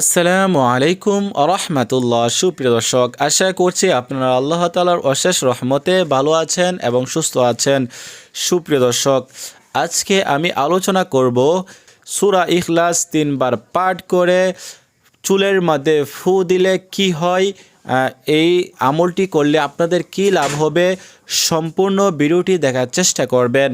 আসসালামু আলাইকুম রহমতুল্লাহ সুপ্রিয় দর্শক, আশা করছি আপনারা আল্লাহ তালার অশেষ রহমতে ভালো আছেন এবং সুস্থ আছেন। সুপ্রিয় দর্শক, আজকে আমি আলোচনা করব সুরা ইখলাস তিনবার পাঠ করে চুলের মধ্যে ফু দিলে কি হয় এই আমলটি করলে আপনাদের কি লাভ হবে? সম্পূর্ণ ভিডিওটি দেখার চেষ্টা করবেন।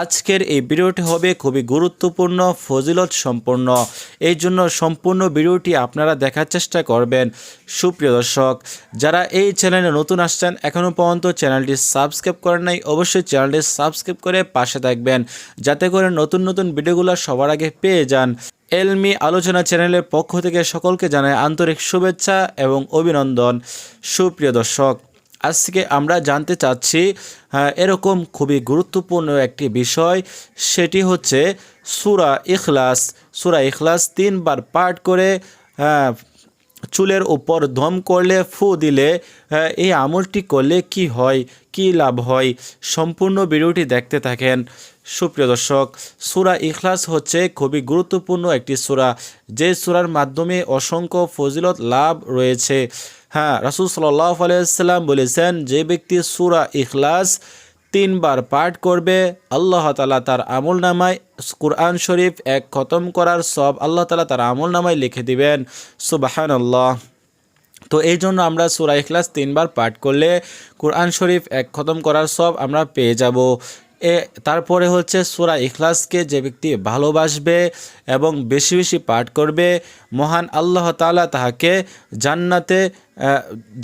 আজকের এই ভিডিওটি হবে খুবই গুরুত্বপূর্ণ, ফজিলত সম্পূর্ণ এই জন্য সম্পূর্ণ ভিডিওটি আপনারা দেখার চেষ্টা করবেন। সুপ্রিয় দর্শক, যারা এই চ্যানেলে নতুন আসছেন এখনও পর্যন্ত চ্যানেলটি সাবস্ক্রাইব করেন নাই, অবশ্যই চ্যানেলটি সাবস্ক্রাইব করে পাশে থাকবেন। যাতে করে নতুন নতুন ভিডিওগুলো সবার আগে পেয়ে যান। এলমি আলোচনা চ্যানেলের পক্ষ থেকে সকলকে জানায় আন্তরিক শুভেচ্ছা এবং অভিনন্দন। সুপ্রিয় দর্শক আজকে আমরা জানতে চাচ্ছি আহ, এরকম খুবই গুরুত্বপূর্ণ একটি বিষয় সেটি হচ্ছে সুরা ইখলাস। সুরা ইখলাস তিনবার পাঠ করে আহ, চুলের উপর দম করলে ফু দিলে আহ, এই আমলটি করলে কি হয় কি লাভ হয় সম্পূর্ণ ভিডিওটি দেখতে থাকেন। সুপ্রিয় দর্শক সুরা ইখলাস হচ্ছে খুবই গুরুত্বপূর্ণ একটি সুরা যে সুরার মাধ্যমে অসংখ্য ফজিলত লাভ রয়েছে। হ্যাঁ রাসুল সাল্লাহ আলাইসাল্লাম বলেছেন যে ব্যক্তি সুরা ইখলাস তিনবার পাঠ করবে, আল্লাহ তালা তার আমল নামায়, কুরআন শরীফ এক খতম করার সব আল্লাহ তালা তার আমল নামায় লিখে দিবেন। সুবাহান আল্লাহ তো এই জন্য আমরা সুরা ইখলাস তিনবার পাঠ করলে কোরআন শরীফ এক খতম করার সব আমরা পেয়ে যাব। এ, তারপরে হচ্ছে সুরা ইখলাসকে যে ব্যক্তি ভালোবাসবে এবং বেশি বেশি পাঠ করবে, মহান আল্লাহ তাআলা তাহাকে জান্নাতে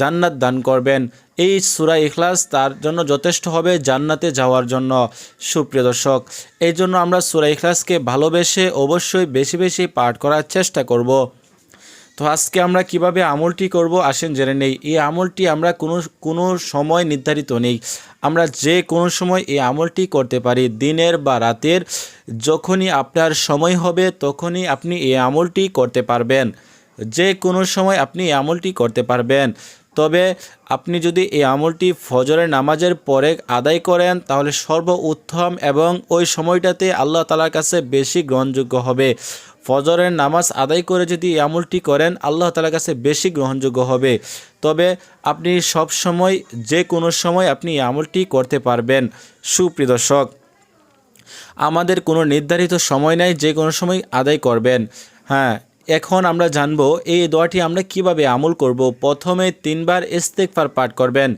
জান্নাত দান করবেন। এই সুরা ইখলাস তার জন্য যথেষ্ট হবে জান্নাতে যাওয়ার জন্য। সুপ্রিয় দর্শক, এই জন্য আমরা সুরা ইখলাসকে ভালোবেসে অবশ্যই বেশি বেশি পাঠ করার চেষ্টা করব। তো আজকে আমরা কীভাবে আমলটি করব আসেন জেনে নেই। এই আমলটি আমরা কোনো কোনো সময় নির্ধারিত নেই। আমরা যে কোনো সময় এই আমলটি করতে পারি, দিনের বা রাতের। যখনই আপনার সময় হবে, তখনই আপনি এই আমলটি করতে পারবেন। যে কোনো সময় আপনি এই আমলটি করতে পারবেন। তবে আপনি যদি এই আমলটি ফজরের নামাজের পরে আদায় করেন, তাহলে সর্ব উত্তম এবং ওই সময়টাতে আল্লাহ তালার কাছে বেশি গ্রহণযোগ্য হবে। ফজরের নামাজ আদায় করে যদি এই আমলটি করেন, আল্লাহ তালার কাছে বেশি গ্রহণযোগ্য হবে। তবে আপনি সব সময়, যে কোনো সময় আপনি এই আমলটি করতে পারবেন। সুপ্রিয় দর্শক, আমাদের কোনো নির্ধারিত সময় নাই, যে কোনো সময় আদায় করবেন। হ্যাঁ এখন আমরা জানব এই দোয়াটি আমরা কীভাবে আমল করব। প্রথমে তিনবার ইস্তেকফার পাঠ করবেন।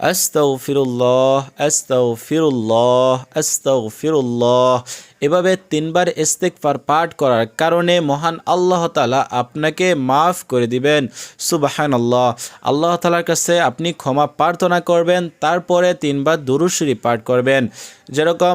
আস্তাও ফিরুল্লাহ আস্তাও ফিরুল্লাহ আস্তাও ফিরুল্লাহ এভাবে তিনবার ইস্তেকফার পাঠ করার কারণে মহান আল্লাহ তালা আপনাকে মাফ করে দিবেন। সুবাহান আল্লাহ আল্লাহ তালার কাছে আপনি ক্ষমা প্রার্থনা করবেন, তারপরে তিনবার দুরুশরী পাঠ করবেন। যেরকম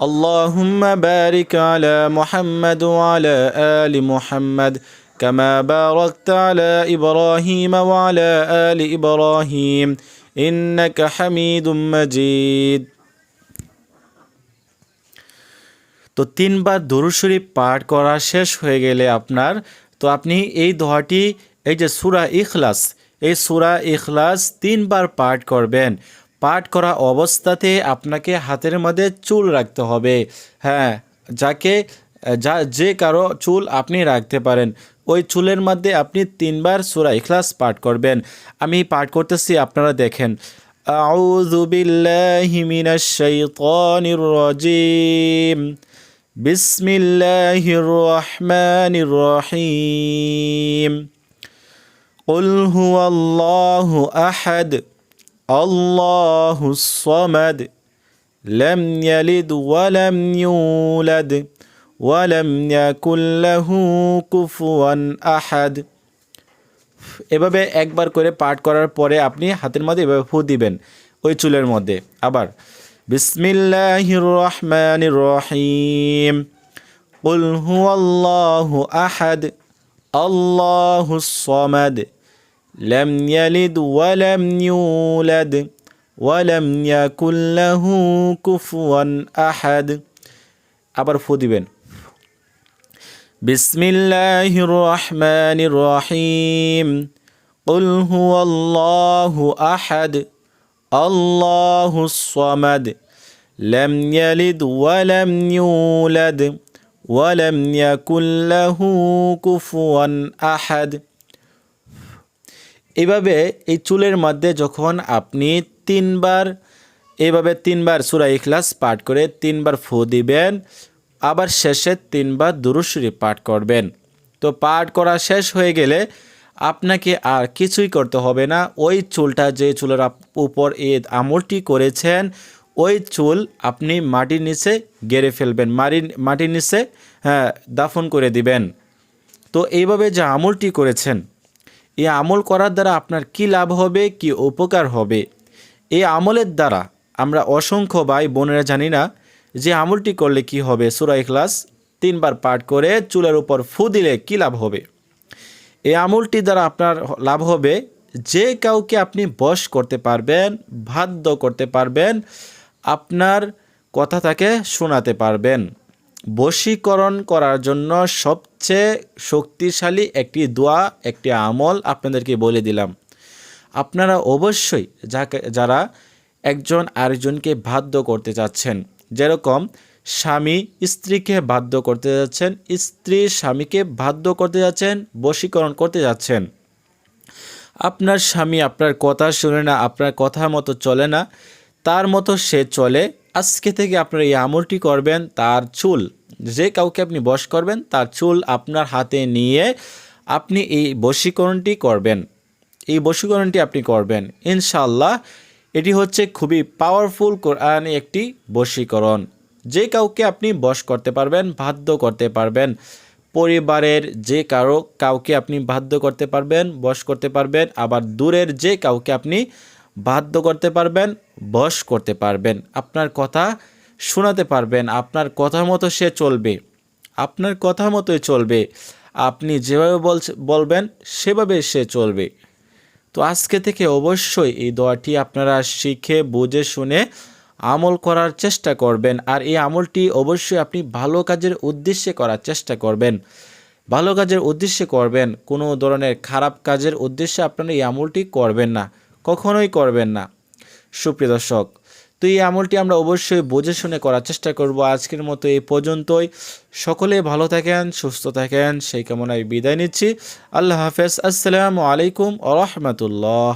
اللهم بارك على محمد وعلى آل محمد كما باركت على إبراهيم وعلى آل إبراهيم إنك حميد مجيد তো তিনবার দরুদ শরীফ পাঠ করা শেষ হয়ে গেলে আপনার তো আপনি এই দোয়াটি এই যে সুরা ইখলাস এই সুরা ইখলাস তিনবার পাঠ করবেন পাঠ করা অবস্থাতে আপনাকে হাতের মধ্যে চুল রাখতে হবে হ্যাঁ যাকে যা যে কারো চুল আপনি রাখতে পারেন ওই চুলের মধ্যে আপনি তিনবার সুরা ইখলাস পাঠ করবেন আমি পাঠ করতেছি আপনারা দেখেন أعوذ بالله من الشيطان الرجيم بسم الله الرحمن الرحيم قل هو الله أحد الله الصمد لم يلد ولم يولد ولم يكن له كفوا أحد এভাবে একবার করে পাঠ করার পরে আপনি হাতের মধ্যে এভাবে ফু দিবেন ওই চুলের মধ্যে আবার বিসমিল্লাহির রহমানির রহিম قل هو الله أحد الله الصمد لم يلد ولم يولد ولم يكن له كفوا أحد আবার ফু দিবেন بسم الله الرحمن الرحيم قل هو الله أحد الله الصمد لم يلد ولم يولد ولم يكن له كفوا أحد এভাবে এই চুলের মধ্যে যখন আপনি তিনবার, এভাবে তিনবার সুরা ইখলাস পাঠ করে তিনবার ফু দিবেন, আবার শেষে তিনবার দুরুশরী পাঠ করবেন। তো পাঠ করা শেষ হয়ে গেলে আপনাকে আর কিছুই করতে হবে না। ওই চুলটা যে চুলের উপর এই আমলটি করেছেন, ওই চুল আপনি মাটির নিচে গেড়ে ফেলবেন মাটির মাটির নিচে হ্যাঁ দাফন করে দিবেন। তো এইভাবে যে আমলটি করেছেন এই আমল করার দ্বারা আপনার কি লাভ হবে, কি উপকার হবে? এই আমলের দ্বারা আমরা অসংখ্য ভাই বোনেরা জানি না যে আমলটি করলে কি হবে। সুরা ইখলাস তিনবার পাঠ করে চুলের উপর ফু দিলে কী লাভ হবে? এই আমলটি দ্বারা আপনার লাভ হবে, যে কাউকে আপনি বশ করতে পারবেন, বাধ্য করতে পারবেন, আপনার কথা তাকে শোনাতে পারবেন। বশীকরণ করার জন্য সবচেয়ে শক্তিশালী একটি দোয়া, একটি আমল আপনাদেরকে বলে দিলাম। আপনারা অবশ্যই যাকে, যারা একজন আরেকজনকে বাধ্য করতে চাচ্ছেন, যেরকম স্বামী স্ত্রীকে বাধ্য করতে যাচ্ছেন, স্ত্রী স্বামীকে বাধ্য করতে যাচ্ছেন, বশীকরণ করতে যাচ্ছেন। আপনার স্বামী আপনার কথা শুনে না, আপনার কথা মতো চলে না তার মতো সে চলে। আজকে থেকে আপনারা এই আমলটি করবেন তার চুল। যে কাউকে আপনি বশ করবেন, তার চুল আপনার হাতে নিয়ে আপনি এই বশীকরণটি করবেন। এই বশীকরণটি আপনি করবেন। ইনশাল্লাহ এটি হচ্ছে খুবই পাওয়ারফুল কোরআনে একটি বশীকরণ। যে কাউকে আপনি বশ করতে পারবেন, বাধ্য করতে পারবেন। পরিবারের যে কারও, কাউকে আপনি বাধ্য করতে পারবেন, বশ করতে পারবেন। আবার দূরের যে কাউকে আপনি বাধ্য করতে পারবেন, বশ করতে পারবেন। আপনার কথা শোনাতে পারবেন, আপনার কথা মতো সে চলবে। আপনার কথা মতোই চলবে। আপনি যেভাবে বলবেন, সেভাবে সে চলবে। তো আজকে থেকে অবশ্যই এই দোয়াটি আপনারা শিখে, বুঝে, শুনে আমল করার চেষ্টা করবেন। আর এই আমলটি অবশ্যই আপনি ভালো কাজের উদ্দেশ্যে করার চেষ্টা করবেন। ভালো কাজের উদ্দেশ্যে করবেন, কোনো ধরনের খারাপ কাজের উদ্দেশ্যে আপনারা এই আমলটি করবেন না। কখনোই করবেন না। সুপ্রিয় দর্শক, তো এই আমলটি আমরা অবশ্যই বুঝে শুনে করার চেষ্টা করব আজকের মতো এই পর্যন্তই। সকলে ভালো থাকেন, সুস্থ থাকেন, সেই কামনায় বিদায় নিচ্ছি। আল্লাহ হাফেজ। আসসালামু আলাইকুম আ রহমতুল্লাহ।